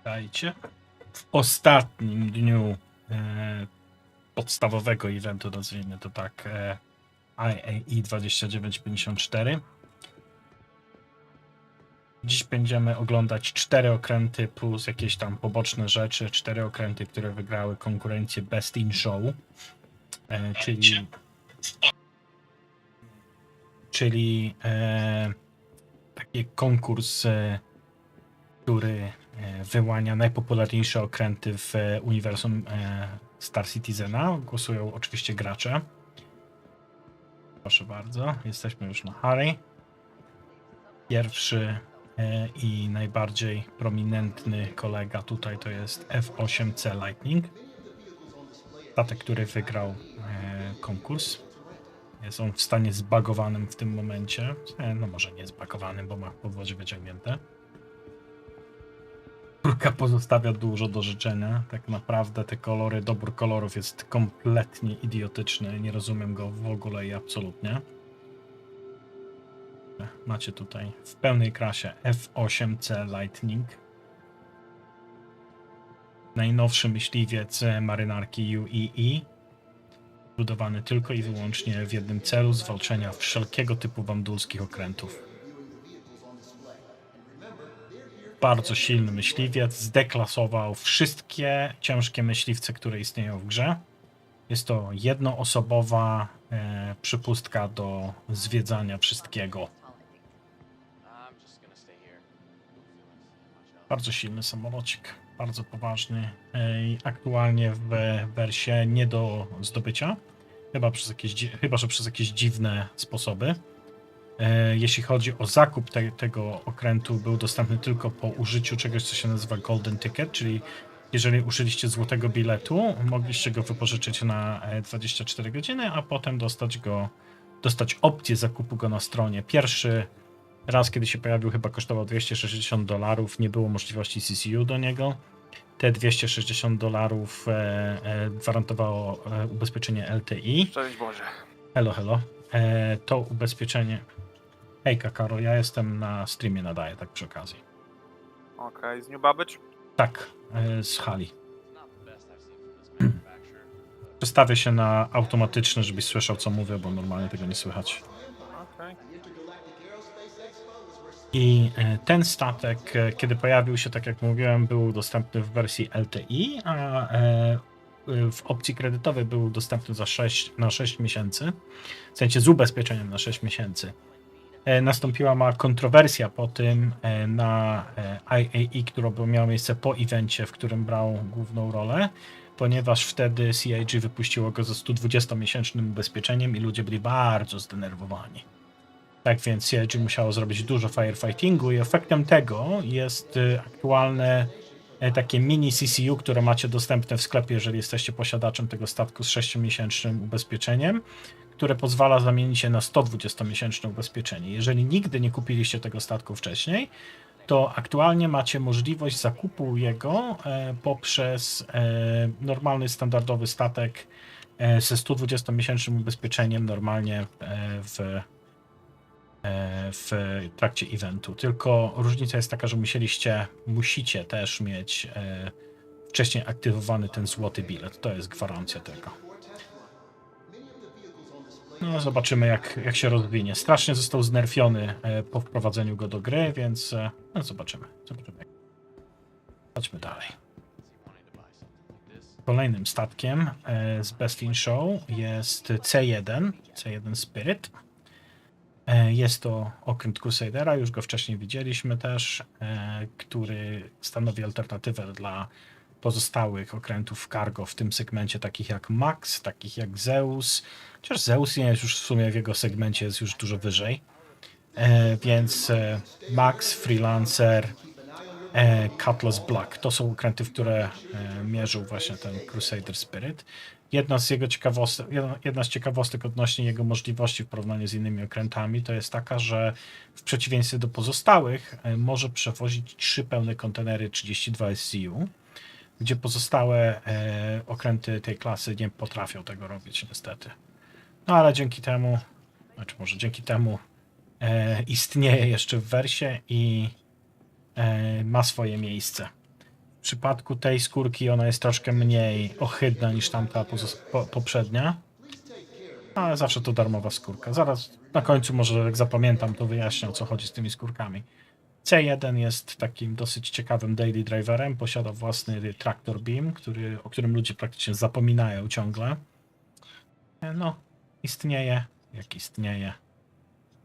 Witajcie. W ostatnim dniu e, podstawowego eventu, nazwijmy to tak, e, IAE 2954. Dziś będziemy oglądać cztery okręty plus jakieś tam poboczne rzeczy. Cztery okręty, które wygrały konkurencję Best in Show. E, czyli czyli e, taki konkurs, e, który e, wyłania najpopularniejsze okręty w e, uniwersum e, Star Citizena. Głosują oczywiście gracze. Proszę bardzo, jesteśmy już na Harry. Pierwszy e, i najbardziej prominentny kolega tutaj to jest F8C Lightning. Statek, który wygrał e, konkurs. Jest on w stanie zbagowanym w tym momencie. E, No może nie zbagowanym, bo ma podwozie wyciągnięte. Kurka pozostawia dużo do życzenia. Tak naprawdę te kolory, dobór kolorów jest kompletnie idiotyczny. Nie rozumiem go w ogóle i absolutnie. Macie tutaj w pełnej krasie F8C Lightning. Najnowszy myśliwiec e, marynarki UEE. Budowany tylko i wyłącznie w jednym celu zwalczenia wszelkiego typu wandulskich okrętów. Bardzo silny myśliwiec, zdeklasował wszystkie ciężkie myśliwce, które istnieją w grze. Jest to jednoosobowa e, przypustka do zwiedzania wszystkiego. Bardzo silny samolocik, bardzo poważny. e, Aktualnie w wersie nie do zdobycia, chyba, przez jakieś, chyba że przez jakieś dziwne sposoby. E, Jeśli chodzi o zakup te, tego okrętu, był dostępny tylko po użyciu czegoś, co się nazywa Golden Ticket, czyli jeżeli użyliście złotego biletu, mogliście go wypożyczyć na e, 24 godziny, a potem dostać go, dostać opcję zakupu go na stronie. Pierwszy raz, kiedy się pojawił, chyba kosztował 260 dolarów, nie było możliwości CCU do niego. Te 260 dolarów e, e, gwarantowało e, ubezpieczenie LTI. Szczęść Boże. Hello, hello. E, to ubezpieczenie. Hejka, Karol, ja jestem na streamie, nadaję tak przy okazji. Okej, z New Babbage? Tak, e, z hali. Przestawię się na automatyczny, żebyś słyszał, co mówię, bo normalnie tego nie słychać. I e, ten statek, e, kiedy pojawił się, tak jak mówiłem, był dostępny w wersji LTI, a w opcji kredytowej był dostępny za 6, na 6 miesięcy, w sensie z ubezpieczeniem na 6 miesięcy. E, Nastąpiła mała kontrowersja po tym e, na e, IAE, która była- miała miejsce po evencie, w którym brał główną rolę, ponieważ wtedy CIG wypuściło go ze 120-miesięcznym ubezpieczeniem i ludzie byli bardzo zdenerwowani. Tak więc CIG musiało zrobić dużo firefightingu i efektem tego jest aktualne e, takie mini CCU, które macie dostępne w sklepie, jeżeli jesteście posiadaczem tego statku z 6-miesięcznym ubezpieczeniem, które pozwala zamienić się na 120-miesięczne ubezpieczenie. Jeżeli nigdy nie kupiliście tego statku wcześniej, to aktualnie macie możliwość zakupu jego e, poprzez e, normalny, standardowy statek e, ze 120-miesięcznym ubezpieczeniem normalnie w w trakcie eventu. Tylko różnica jest taka, że musieliście, musicie też mieć wcześniej aktywowany ten złoty bilet. To jest gwarancja tego. No, zobaczymy, jak, jak się rozwinie. Strasznie został znerfiony e, po wprowadzeniu go do gry, więc e, no, zobaczymy. zobaczymy. Chodźmy dalej. Kolejnym statkiem e, z Best in Show jest C1, C1 Spirit. Jest to okręt Crusadera, już go wcześniej widzieliśmy też, który stanowi alternatywę dla pozostałych okrętów cargo w tym segmencie, takich jak Max, takich jak Zeus. Chociaż Zeus nie jest już w sumie w jego segmencie, jest już dużo wyżej. E, Więc e, Max, Freelancer, e, Cutlass Black to są okręty, w które e, mierzył właśnie ten Crusader Spirit. Jedna z jego ciekawostek, jedna, jedna z ciekawostek odnośnie jego możliwości w porównaniu z innymi okrętami to jest taka, że w przeciwieństwie do pozostałych e, może przewozić trzy pełne kontenery 32 SCU, gdzie pozostałe e, okręty tej klasy nie potrafią tego robić niestety. No ale dzięki temu, znaczy może dzięki temu e, istnieje jeszcze w wersie i e, ma swoje miejsce. W przypadku tej skórki ona jest troszkę mniej ohydna niż tamta po, poprzednia. Ale zawsze to darmowa skórka. Zaraz na końcu może jak zapamiętam to wyjaśnię o co chodzi z tymi skórkami. C1 jest takim dosyć ciekawym daily driverem. Posiada własny tractor beam, który, o którym ludzie praktycznie zapominają ciągle. E, No, istnieje, jak istnieje.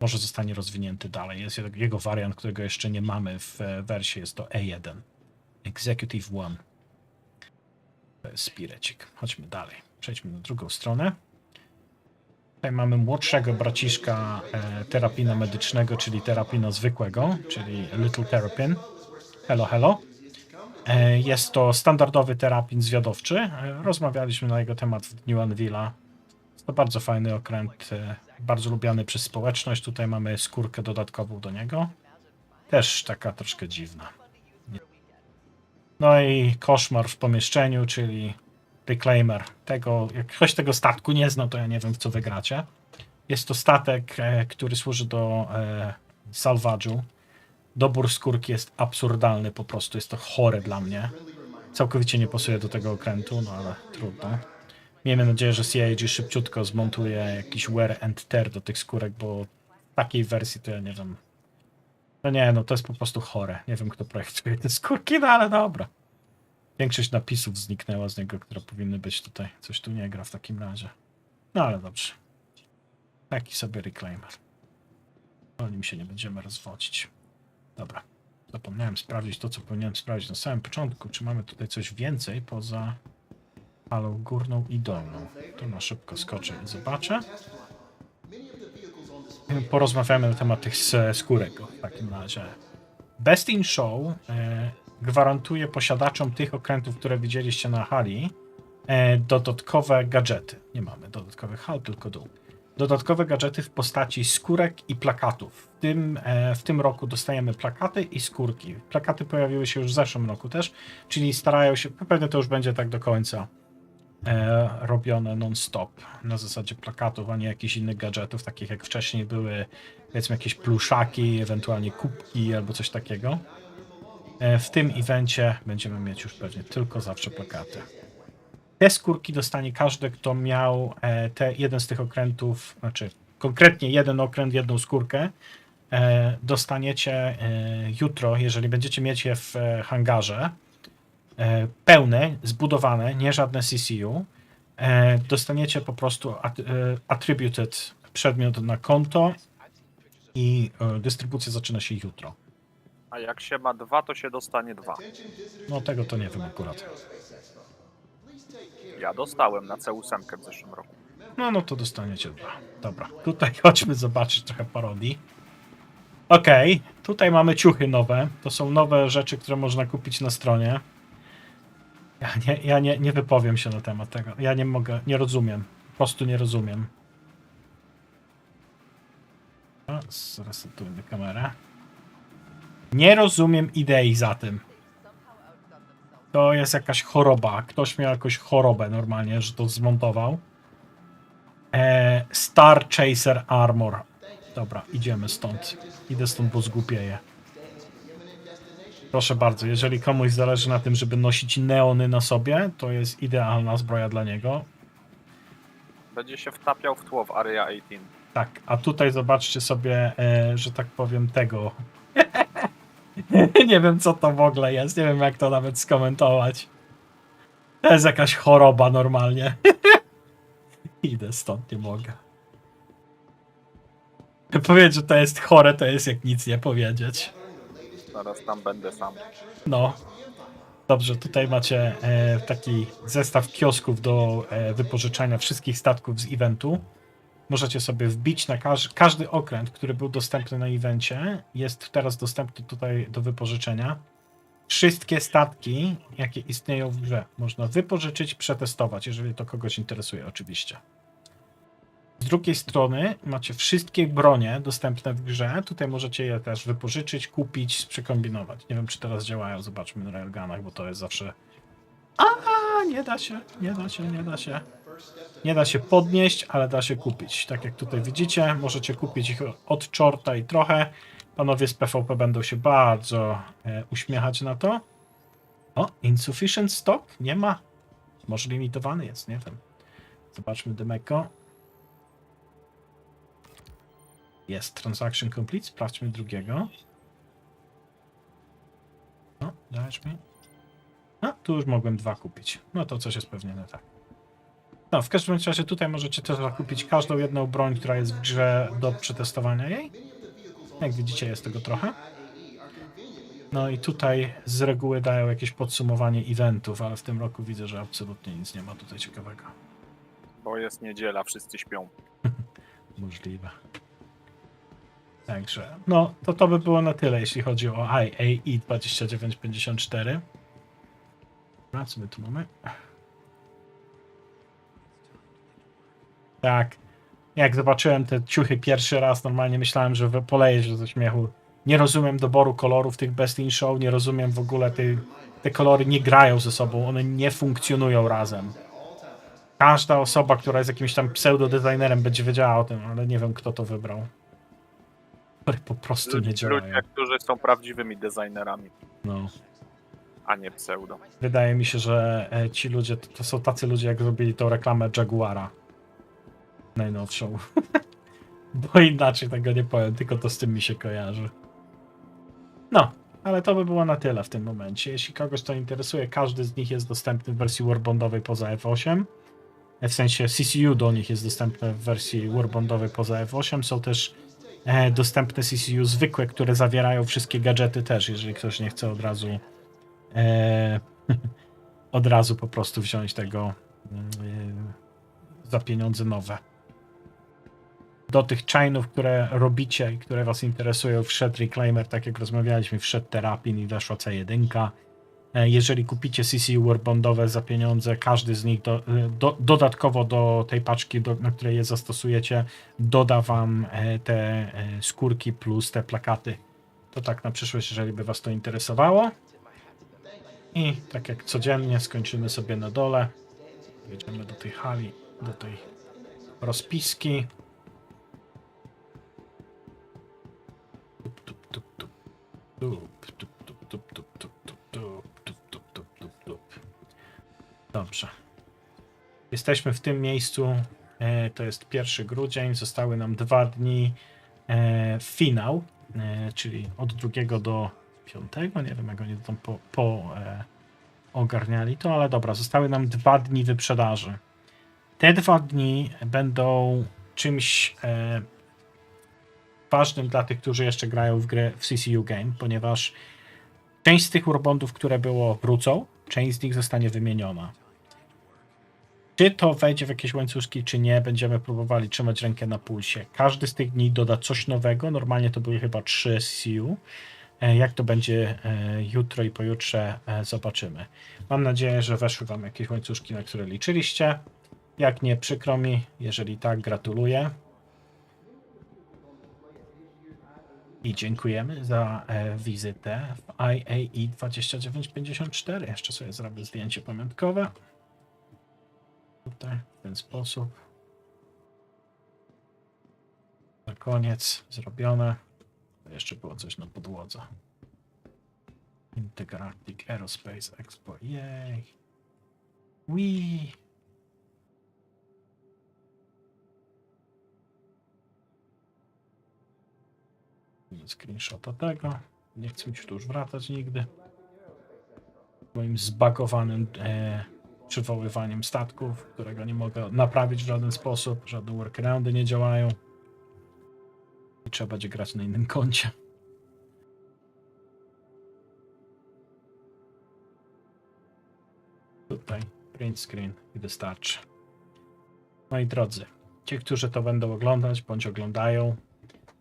Może zostanie rozwinięty dalej. Jest jego- wariant, którego jeszcze nie mamy w e, wersji. Jest to E1. Executive One. To jest spirecik. Chodźmy dalej. Przejdźmy na drugą stronę. Tutaj mamy młodszego braciszka e, terapina medycznego, czyli terapina zwykłego, czyli Little Terrapin. Hello, hello. E, jest to standardowy terapin zwiadowczy. E, rozmawialiśmy na jego temat w dniu Anvila. To bardzo fajny okręt, bardzo lubiany przez społeczność. Tutaj mamy skórkę dodatkową do niego. Też taka troszkę dziwna. No i koszmar w pomieszczeniu, czyli Reclaimer. Tego, jak ktoś tego statku nie zna, to ja nie wiem, w co wygracie. Jest to statek, e, który służy do e, salvage'u. Dobór skórki jest absurdalny, po prostu jest to chore dla mnie. Całkowicie nie pasuje do tego okrętu, no ale trudno. Miejmy nadzieję, że CIG szybciutko zmontuje jakiś wear and tear do tych skórek, bo takiej wersji to ja nie wiem. No nie, no to jest po prostu chore. Nie wiem, kto projektuje te skórki, no ale dobra. Większość napisów zniknęła z niego, które powinny być tutaj. Coś tu nie gra w takim razie. No ale dobrze. Taki sobie reclaimer. O nim się nie będziemy rozwodzić. Dobra. Zapomniałem sprawdzić to, co powinienem sprawdzić na samym początku. Czy mamy tutaj coś więcej poza halą górną i dolną? Tu na szybko skoczę i zobaczę. Porozmawiamy na temat tych skórek w takim razie. Best in Show e, gwarantuje posiadaczom tych okrętów, które widzieliście na hali, e, dodatkowe gadżety. Nie mamy dodatkowych hal, tylko dół. Dodatkowe gadżety w postaci skórek i plakatów. W tym, e, w tym roku dostajemy plakaty i skórki. Plakaty pojawiły się już w zeszłym roku też, czyli starają się, pewnie to już będzie tak do końca e, robione non-stop na zasadzie plakatów, a nie jakichś innych gadżetów, takich jak wcześniej były powiedzmy jakieś pluszaki, ewentualnie kubki albo coś takiego. E, W tym evencie będziemy mieć już pewnie tylko zawsze plakaty. Te skórki dostanie każdy, kto miał e, te, jeden z tych okrętów, znaczy konkretnie jeden okręt, jedną skórkę. E, dostaniecie jutro, jeżeli będziecie mieć je w hangarze, pełne, zbudowane, nie żadne CCU, dostaniecie po prostu at, attributed przedmiot na konto i dystrybucja zaczyna się jutro. A jak się ma dwa, to się dostanie dwa. No tego to nie wiem akurat. Ja dostałem na C8 w zeszłym roku. No, no to dostaniecie dwa. Dobra, tutaj chodźmy zobaczyć trochę parodii. Okej, tutaj mamy ciuchy nowe. To są nowe rzeczy, które można kupić na stronie. Ja, nie, ja nie, nie wypowiem się na temat tego. Ja nie mogę, nie rozumiem. Po prostu nie rozumiem. Zresetujmy kamerę. Nie rozumiem idei za tym. To jest jakaś choroba. Ktoś miał jakąś chorobę normalnie, że to zmontował. E, Star Chaser Armor. Dobra, idziemy stąd. Idę stąd, bo zgłupieję. Proszę bardzo, jeżeli komuś zależy na tym, żeby nosić neony na sobie, to jest idealna zbroja dla niego. Będzie się wtapiał w tło w Area 18. Tak, a tutaj zobaczcie sobie, e, że tak powiem, tego. nie wiem, co to w ogóle jest. Nie wiem, jak to nawet skomentować. To jest jakaś choroba normalnie. Idę stąd, nie mogę. Powiedzieć, że to jest chore, to jest jak nic nie powiedzieć. Zaraz tam będę sam. No. Dobrze, tutaj macie e, taki zestaw kiosków do e, wypożyczania wszystkich statków z eventu. Możecie sobie wbić na każ każdy okręt, który był dostępny na evencie. Jest teraz dostępny tutaj do wypożyczenia. Wszystkie statki, jakie istnieją w grze, można wypożyczyć, przetestować, jeżeli to kogoś interesuje, oczywiście. Z drugiej strony macie wszystkie bronie dostępne w grze. Tutaj możecie je też wypożyczyć, kupić, przekombinować. Nie wiem, czy teraz działają. Zobaczmy na railgunach, bo to jest zawsze. A, nie da się, nie da się, nie da się. Nie da się podnieść, ale da się kupić. Tak jak tutaj widzicie, możecie kupić ich od czorta i trochę. Panowie z PvP będą się bardzo e, uśmiechać na to. O, insufficient stock? Nie ma. Może limitowany jest, nie wiem. Zobaczmy Demeko. Jest transaction complete. Sprawdźmy drugiego. No, dajesz mi. No, tu już mogłem dwa kupić. No to coś jest pewnie nie tak. No, w każdym razie tutaj możecie też zakupić każdą jedną broń, która jest w grze do przetestowania jej. Jak widzicie, jest tego trochę. No i tutaj z reguły dają jakieś podsumowanie eventów, ale w tym roku widzę, że absolutnie nic nie ma tutaj ciekawego. Bo jest niedziela, wszyscy śpią. Możliwe. Także, no to to by było na tyle, jeśli chodzi o IAE 2954. A co my tu mamy? Tak. Jak zobaczyłem te ciuchy pierwszy raz, normalnie myślałem, że poleję się ze śmiechu. Nie rozumiem doboru kolorów tych Best in Show, nie rozumiem w ogóle te kolory nie grają ze sobą, one nie funkcjonują razem. Każda osoba, która jest jakimś tam pseudo-designerem będzie wiedziała o tym, ale nie wiem kto to wybrał. Które po prostu nie działają. Ludzie, którzy są prawdziwymi designerami, No. a nie pseudo. Wydaje mi się, że e, ci ludzie to, to są tacy ludzie, jak zrobili tą reklamę Jaguara. Najnowszą. Bo inaczej tego nie powiem, tylko to z tym mi się kojarzy. No, ale to by było na tyle w tym momencie. Jeśli kogoś to interesuje, każdy z nich jest dostępny w wersji Warbondowej poza F8. W sensie CCU do nich jest dostępne w wersji Warbondowej poza F8. Są też e, dostępne CCU zwykłe, które zawierają wszystkie gadżety też, jeżeli ktoś nie chce od razu e, od razu po prostu wziąć tego mm, e, za pieniądze nowe. Do tych chainów, które robicie i które was interesują, wszedł Reclaimer, tak jak rozmawialiśmy, wszedł Terapin i weszła C1. E, Jeżeli kupicie CCU Warbondowe za pieniądze, każdy z nich do, e, do, dodatkowo do tej paczki, do, na której je zastosujecie, doda wam e, te skórki plus te plakaty. To tak na przyszłość, jeżeli by was to interesowało. I tak jak codziennie skończymy sobie na dole. Jedziemy do tej hali, do tej rozpiski. Jesteśmy w tym miejscu. E, to jest 1 grudzień. Zostały nam dwa dni. E, finał, e, czyli od drugiego do piątego. Nie wiem, jak oni tam po, po ogarniali to, ale dobra, zostały nam dwa dni wyprzedaży. Te dwa dni będą czymś ważnym dla tych, którzy jeszcze grają w grę w CCU Game, ponieważ część z tych urbondów, które było, wrócą, część z nich zostanie wymieniona. Czy to wejdzie w jakieś łańcuszki, czy nie, będziemy próbowali trzymać rękę na pulsie. Każdy z tych dni doda coś nowego. Normalnie to były chyba trzy CCU. E, Jak to będzie e, jutro i pojutrze, e, zobaczymy. Mam nadzieję, że weszły Wam jakieś łańcuszki, na które liczyliście. Jak nie, przykro mi. Jeżeli tak, gratuluję. I dziękujemy za wizytę w IAE 2954. Jeszcze sobie zrobię zdjęcie pamiątkowe. Tutaj w ten sposób. Na koniec zrobione. Jeszcze było coś na podłodze. Intergalactic Aerospace Expo. Jej. Wii. Screenshota tego. Nie chcę mi się tu już wracać nigdy. Moim zbagowanym e, przywoływaniem statków, którego nie mogę naprawić w żaden sposób. Żadne workaroundy nie działają. I trzeba będzie grać na innym koncie. Tutaj print screen i wystarczy. Moi drodzy, ci, którzy to będą oglądać bądź oglądają,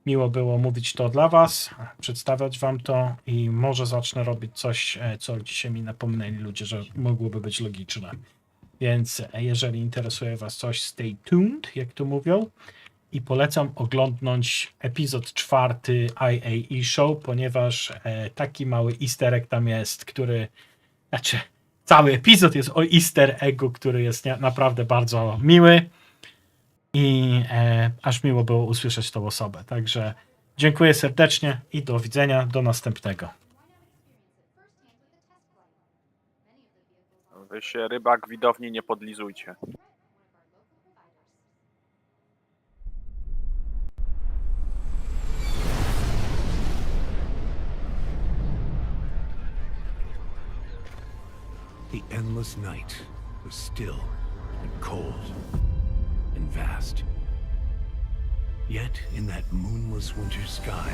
miło było mówić to dla Was, przedstawiać Wam to i może zacznę robić coś, e, co dzisiaj mi napomnieli ludzie, że mogłoby być logiczne. Więc e, jeżeli interesuje Was coś, stay tuned, jak to mówią. I polecam oglądnąć epizod czwarty IAE Show, ponieważ e, taki mały easter egg tam jest, który. Znaczy, cały epizod jest o easter eggu, który jest naprawdę bardzo miły. I e, aż miło było usłyszeć tą osobę. Także dziękuję serdecznie i do widzenia. Do następnego. Wy się rybak widowni nie podlizujcie. The endless night was still and cold and vast. Yet, in that moonless winter sky,